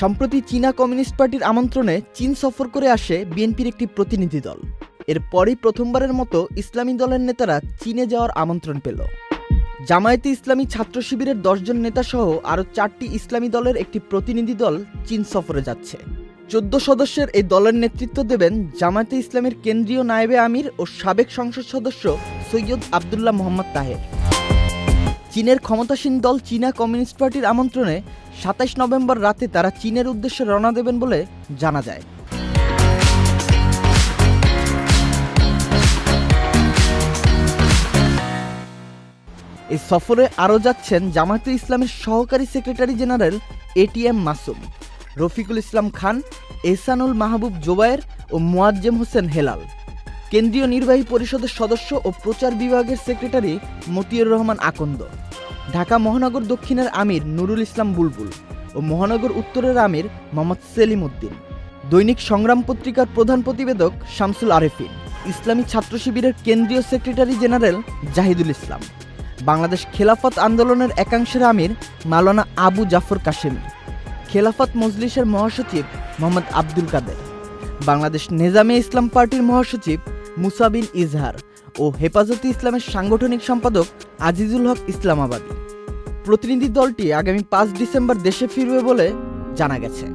সম্প্রতি চীনা কমিউনিস্ট পার্টির আমন্ত্রণে চীন সফর করে আসে বিএনপির একটি প্রতিনিধি দল। এরপরই প্রথমবারের মতো ইসলামী দলের নেতারা চীনে যাওয়ার আমন্ত্রণ পেল। জামায়াতে ইসলামী ছাত্র শিবিরের দশজন নেতাসহ আরও চারটি ইসলামী দলের একটি প্রতিনিধি দল চীন সফরে যাচ্ছে। চোদ্দ সদস্যের এই দলের নেতৃত্ব দেবেন জামায়াতে ইসলামের কেন্দ্রীয় নায়েবে আমির ও সাবেক সংসদ সদস্য সৈয়দ আবদুল্লাহ মোহাম্মদ তাহের। চীনের ক্ষমতাসীন দল চীনা কমিউনিস্ট পার্টির আমন্ত্রণে সাতাইশ নভেম্বর রাতে তারা চীনের উদ্দেশ্যে রওনা দেবেন বলে জানা যায়। এই সফরে আরও যাচ্ছেন জামায়াতে ইসলামের সহকারী secretary general ATM Masum, Rafiqul Islam Khan, Ehsanul Mahbub Zubayer ও মোয়াজ্জেম হোসেন হেলাল। কেন্দ্রীয় নির্বাহী পরিষদের সদস্য ও প্রচার বিভাগের সেক্রেটারি মতিউর রহমান আকন্দ। ঢাকা মহানগর দক্ষিণের আমির নুরুল ইসলাম বুলবুল ও মহানগর উত্তরের আমির মোহাম্মদ সেলিম উদ্দিন। দৈনিক সংগ্রাম পত্রিকার প্রধান প্রতিবেদক শামসুল আরেফিন। ইসলামী ছাত্র শিবিরের কেন্দ্রীয় সেক্রেটারি জেনারেল জাহিদুল ইসলাম। বাংলাদেশ খেলাফত আন্দোলনের একাংশের আমির মাওলানা আবু জাফর কাশেমি। খেলাফত মজলিসের মহাসচিব মোহাম্মদ আব্দুল কাদের। বাংলাদেশ নেজামে ইসলাম পার্টির মহাসচিব মুসাবিন ইজহার ও হেফাজতে ইসলামের সাংগঠনিক সম্পাদক আজিজুল হক ইসলামাবাদী। প্রতিনিধি দলটি আগামী পাঁচ ডিসেম্বর দেশে ফিরবে বলে জানা গেছে।